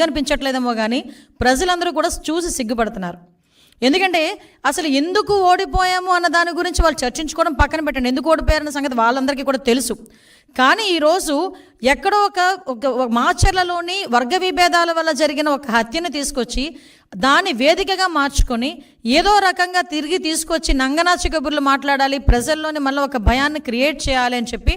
సిగ్గు అనిపించట్లేదేమో కానీ ప్రజలందరూ కూడా చూసి సిగ్గుపడుతున్నారు. ఎందుకంటే అసలు ఎందుకు ఓడిపోయాము అన్న దాని గురించి వాళ్ళు చర్చించుకోవడం పక్కన పెట్టండి. ఎందుకు ఓడిపోయారన్న సంగతి వాళ్ళందరికీ కూడా తెలుసు. కానీ ఈరోజు ఎక్కడో ఒక ఒక ఒక మాచర్లలోని వర్గ విభేదాల వల్ల జరిగిన ఒక హత్యను తీసుకొచ్చి దాన్ని వేదికగా మార్చుకొని ఏదో రకంగా తిరిగి తీసుకొచ్చి నంగనాచి కబుర్లు మాట్లాడాలి ప్రజల్లోని మళ్ళీ ఒక భయాన్ని క్రియేట్ చేయాలి అని చెప్పి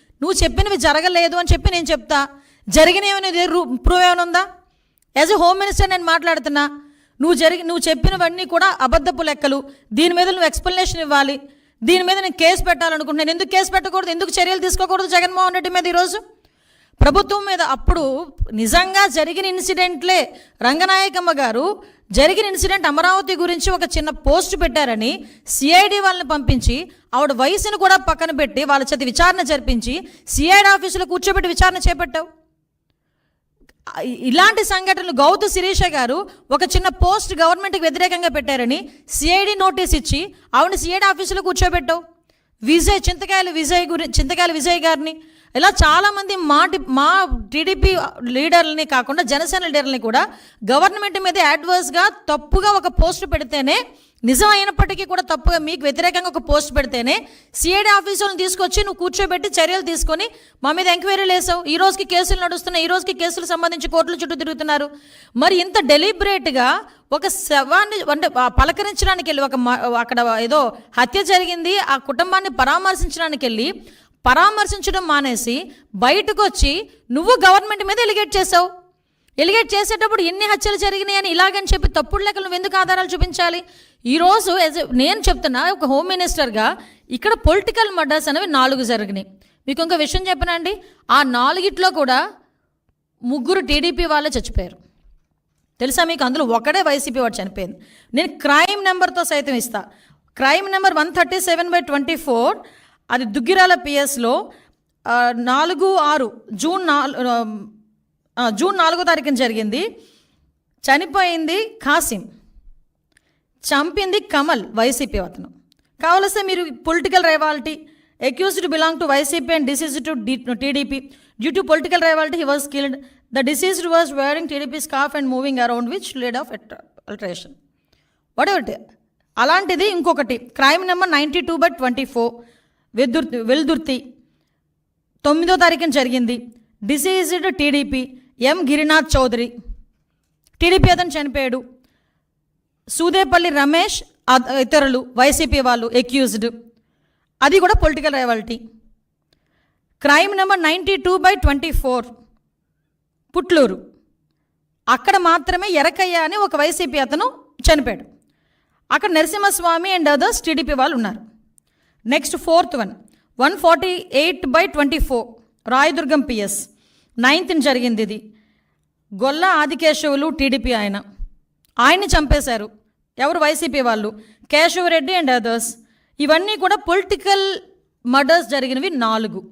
నువ్వు చెప్పినవి జరగలేదు అని చెప్పి నేను చెప్తా. జరిగినవి ప్రూవ్ ఏమైనా ఉందా? యాజ్ ఎ హోమ్ మినిస్టర్ నేను మాట్లాడుతున్నా. నువ్వు జరిగి నువ్వు చెప్పినవన్నీ కూడా అబద్ధపు లెక్కలు. దీని మీద నువ్వు ఎక్స్ప్లెనేషన్ ఇవ్వాలి. దీని మీద నేను కేసు పెట్టాలనుకుంటున్నాను. ఎందుకు కేసు పెట్టకూడదు? ఎందుకు చర్యలు తీసుకోకూడదు జగన్మోహన్ రెడ్డి మీద ఈరోజు? ప్రభుత్వం మీద అప్పుడు నిజంగా జరిగిన ఇన్సిడెంట్లే రంగనాయకమ్మ గారు జరిగిన ఇన్సిడెంట్ అమరావతి గురించి ఒక చిన్న పోస్ట్ పెట్టారని సిఐడి వాళ్ళని పంపించి ఆవిడ వయసును కూడా పక్కన పెట్టి వాళ్ళ చేతి విచారణ జరిపించి సిఐడి ఆఫీసులో కూర్చోబెట్టి విచారణ చేపట్టావు? ఇలాంటి సంఘటనలు గౌతు శిరీష గారు ఒక చిన్న పోస్ట్ గవర్నమెంట్కి వ్యతిరేకంగా పెట్టారని సిఐడి నోటీస్ ఇచ్చి ఆవిడ సిఐడి ఆఫీసులో కూర్చోబెట్టావు? విజయ్ చింతకాయల విజయ్ గురి చింతకాయల విజయ్ గారిని ఇలా చాలామంది మా మా టీడీపీ లీడర్లని కాకుండా జనసేన లీడర్లని కూడా గవర్నమెంట్ మీద యాడ్వర్స్గా తప్పుగా ఒక పోస్ట్ పెడితేనే నిజం అయినప్పటికీ కూడా తప్పుగా మీకు వ్యతిరేకంగా ఒక పోస్ట్ పెడితేనే సిఐడి ఆఫీసులను తీసుకొచ్చి నువ్వు కూర్చోబెట్టి చర్యలు తీసుకొని మా మీద ఎంక్వైరీలు వేసావు. ఈ రోజుకి కేసులు నడుస్తున్నాయి. ఈ రోజుకి కేసులు సంబంధించి కోర్టుల చుట్టూ తిరుగుతున్నారు. మరి ఇంత డెలిబరేట్గా ఒక శవాన్ని అంటే పలకరించడానికి వెళ్ళి ఒక మ- అక్కడ ఏదో హత్య జరిగింది. ఆ కుటుంబాన్ని పరామర్శించడానికి వెళ్ళి పరామర్శించడం మానేసి బయటకు వచ్చి నువ్వు గవర్నమెంట్ మీద ఎలిగేట్ చేసావు. ఎలిగేట్ చేసేటప్పుడు ఎన్ని హత్యలు జరిగినాయి అని ఇలాగని చెప్పి తప్పుడు లెక్కలు నువ్వు ఎందుకు ఆధారాలు చూపించాలి? ఈరోజు నేను చెప్తున్నా ఒక హోమ్ మినిస్టర్గా ఇక్కడ పొలిటికల్ మర్డర్స్ అనేవి నాలుగు జరిగినాయి. మీకు ఇంకో విషయం చెప్పనండి ఆ నాలుగిట్లో కూడా ముగ్గురు టీడీపీ వాళ్ళే చచ్చిపోయారు. తెలుసా మీకు? అందులో ఒకడే వైసీపీ వాడు చనిపోయింది. నేను క్రైమ్ నెంబర్తో సైతం ఇస్తా. Crime number one thirty seven by twenty four అది దుగ్గిరాల పిఎస్లో నాలుగు ఆరు జూన్ నాలుగు జూన్ నాలుగో తారీఖున జరిగింది. చనిపోయింది కాసిం. చంపింది కమల్ వైసీపీ అతను. కావలసే మీరు political rivalry accused belong to YCP and deceased to TDP. Due to political rivalry he was killed. The deceased was wearing TDP scarf and moving around which lead of altercation. What అలాంటిది ఇంకొకటి. Crime number ninety two by twenty four. వెదుర్ Veldurthi. తొమ్మిదో తారీఖున జరిగింది. Deceased TDP M. Girinath Chowdary. TDP అతను చనిపోయాడు. సూదేపల్లి రమేష్ ఇతరులు YCP వాళ్ళు accused అది కూడా political rivalry crime number ninety two by twenty four Putlur. అక్కడ మాత్రమే ఎరకయ్య అని ఒక వైసీపీ అతను చనిపోయాడు. అక్కడ నరసింహస్వామి అండ్ అదర్స్ టీడీపీ వాళ్ళు ఉన్నారు. Next fourth one one forty eight by twenty four Rayadurgam PS నైన్త్ని జరిగింది ఇది. గొల్ల ఆదికేశవులు టీడీపీ ఆయన. ఆయన్ని చంపేశారు. ఎవరు వైసీపీ వాళ్ళు? కేశవరెడ్డి అండ్ అదర్స్ ఇవన్నీ కూడా పొలిటికల్ మర్డర్స్ జరిగినవి నాలుగు.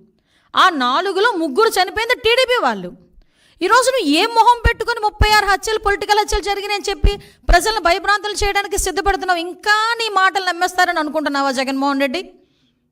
ఆ నాలుగులో ముగ్గురు చనిపోయింది టీడీపీ వాళ్ళు. ఈరోజు నువ్వు ఏ మొహం పెట్టుకుని ముప్పై ఆరు హత్యలు పొలిటికల్ హత్యలు జరిగినాయని చెప్పి ప్రజలను భయభ్రాంతులు చేయడానికి సిద్ధపడుతున్నావు? ఇంకా నీ మాటలు నమ్మేస్తారని అనుకుంటున్నావా జగన్మోహన్ రెడ్డి?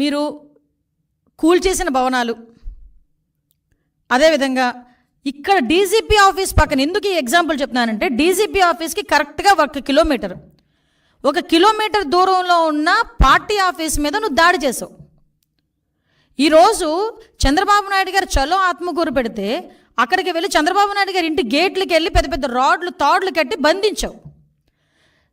మీరు కూల్ చేసిన భవనాలు. అదేవిధంగా ఇక్కడ డీజీపీ ఆఫీస్ పక్కన ఎందుకు ఈ ఎగ్జాంపుల్ చెప్తున్నానంటే డీజీపీ ఆఫీస్కి కరెక్ట్గా ఒక కిలోమీటర్. ఒక కిలోమీటర్ దూరంలో ఉన్న పార్టీ ఆఫీస్ మీద నువ్వు దాడి చేసావు. ఈరోజు చంద్రబాబు నాయుడు గారు చలో ఆత్మకూరు పెడితే అక్కడికి వెళ్ళి చంద్రబాబు నాయుడు గారి ఇంటి గేట్లకి వెళ్ళి పెద్ద పెద్ద రాడ్లు తాడ్లు కట్టి బంధించావు.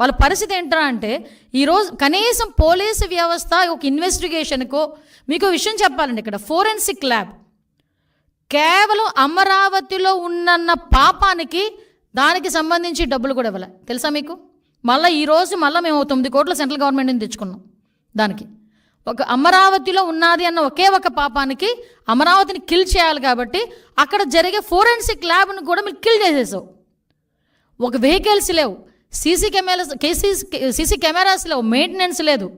వాళ్ళ పరిస్థితి ఏంటా అంటే ఈరోజు కనీసం పోలీసు వ్యవస్థ ఒక ఇన్వెస్టిగేషన్కో మీకు విషయం చెప్పాలండి ఇక్కడ ఫోరెన్సిక్ ల్యాబ్. కేవలం అమరావతిలో ఉన్నన్న పాపానికి దానికి సంబంధించి డబ్బులు కూడా ఇవ్వలే. తెలుసా మీకు? మళ్ళీ ఈరోజు మళ్ళీ మేము తొమ్మిది కోట్ల సెంట్రల్ గవర్నమెంట్ నుంచి తెచ్చుకున్నాం దానికి. ఒక అమరావతిలో ఉన్నది అన్న ఒకే ఒక పాపానికి అమరావతిని కిల్ చేయాలి కాబట్టి అక్కడ జరిగే ఫోరెన్సిక్ ల్యాబ్ను కూడా మీరు కిల్ చేసేసావు. ఒక వెహికల్స్ లేవు. సీసీ కెమెరాస్ కేసీ సీసీ కెమెరాస్లో మెయింటెనెన్స్ లేదు.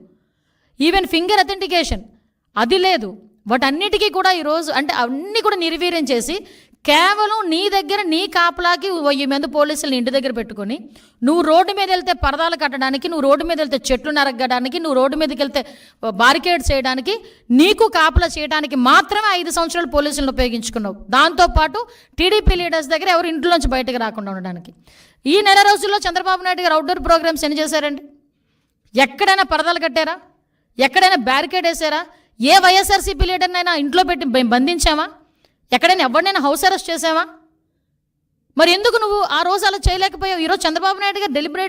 ఈవెన్ ఫింగర్ అథెంటికేషన్ అది లేదు. వాటన్నిటికీ కూడా ఈరోజు అంటే అన్నీ కూడా నిర్వీర్యం చేసి కేవలం నీ దగ్గర నీ కాపలాకి వెయ్యి మంది పోలీసులు ఇంటి దగ్గర పెట్టుకొని నువ్వు రోడ్డు మీద వెళ్తే పరదాలు కట్టడానికి నువ్వు రోడ్డు మీద వెళ్తే చెట్లు నరగడానికి నువ్వు రోడ్డు మీదకి వెళ్తే బారికేడ్ చేయడానికి నీకు కాపలా చేయడానికి మాత్రమే ఐదు సంవత్సరాలు పోలీసులను ఉపయోగించుకున్నావు. దాంతోపాటు టీడీపీ లీడర్స్ దగ్గర ఎవరు ఇంట్లోంచి బయటకు రాకుండా ఉండడానికి. ఈ నెల రోజుల్లో చంద్రబాబు నాయుడు గారు అవుట్డోర్ ప్రోగ్రామ్స్ ఎన్ని చేశారండి? ఎక్కడైనా పరదాలు కట్టారా? ఎక్కడైనా బ్యారికేడ్ వేసారా? ఏ వైఎస్ఆర్సీపీ లీడర్నైనా ఇంట్లో పెట్టి బంధించామా? ఎక్కడైనా ఎవరినైనా హౌస్ అరెస్ట్ చేసావా మరి ఎందుకు నువ్వు ఆ రోజు అలా చేయలేకపోయావు? ఈరోజు చంద్రబాబు నాయుడు గారు డెలిబరేట్